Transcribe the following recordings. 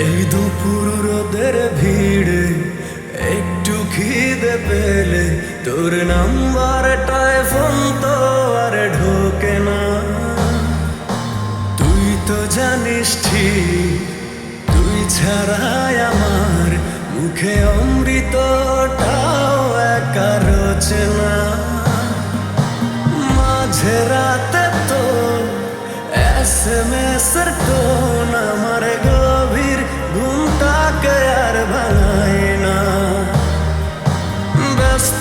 এই দুপুর রোদের ভিড়ে একটু খিদে পেলে তোর নাম্বারটায় ফোন তো আর ঢোকে না। তুই তো জানিস ঠিক, তুই ছাড়াই আমার মুখে অমৃতটাও একা মাঝে রাতে তো এস এম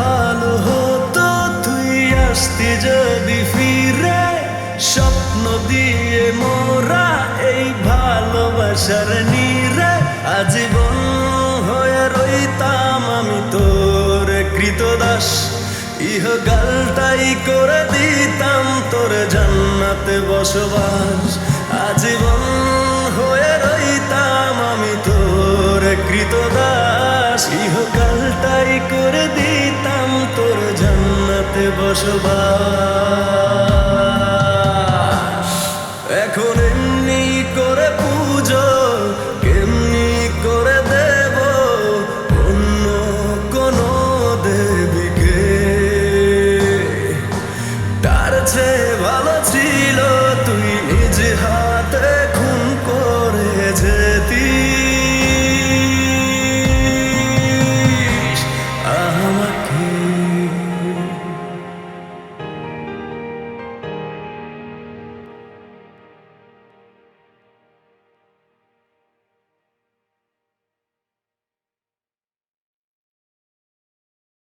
ভালো হতো, তুই আসতি যদি ফিরে, স্বপ্ন দিয়ে মোরা এই ভালোবাসার নিরে। আজীবন হয়ে রইতাম আমি তোর কৃতদাস ইহকালটাই করে দিতাম তোর জান্নাতে বসবাস। আজীবন হয়ে রইতাম আমি তোর কৃতদাস ইহকালটাই করে দিতাম জান্নাতে বসবাস।